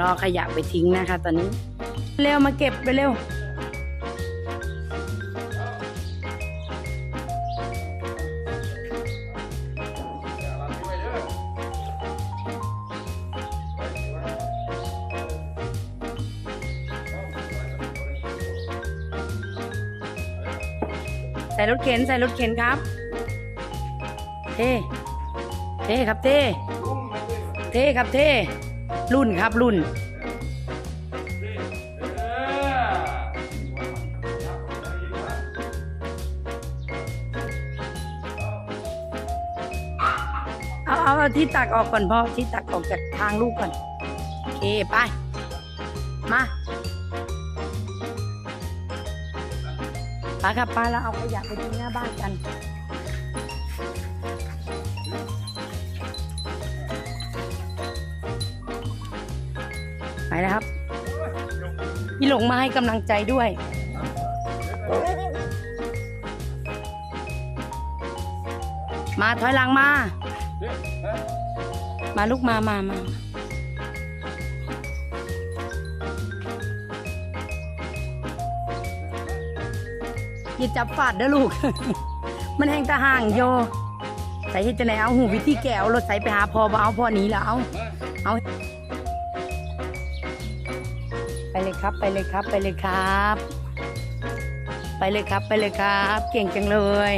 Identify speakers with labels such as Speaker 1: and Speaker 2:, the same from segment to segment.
Speaker 1: รอขยะไปทิ้งนะคะ ตอนนี้ เร็วมาเก็บไปเร็ว ใส่รถเข็นใส่รถเข็นครับ เท่เท่ครับเท่เท่ครับเท่ รุ่นครับรุ่น เอาเอาที่ตักออกก่อนพ่อที่ตักออกจากทางลูกก่อน โอเค ไป มาไปครับไปแล้วเอาขยะไปทิ้งหน้าบ้านกัน ไปนะครับ พี่หลงมาให้กำลังใจด้วยมาถอยหลังมา มาลูกมามามาอย่าจับฟาดเด้อลูก มันแห้งตาห่างโย ใส่ที่จะไหนเอาหูวิธีแก้วรถใส่ไปหาพอบ่เอาพ่อนี้แล้วเอาเอา ครับไปเลยครับ ไปเลยครับ ไปเลยครับไปเลยครับ เก่งจังเลย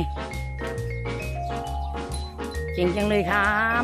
Speaker 1: เก่งจังเลยครับ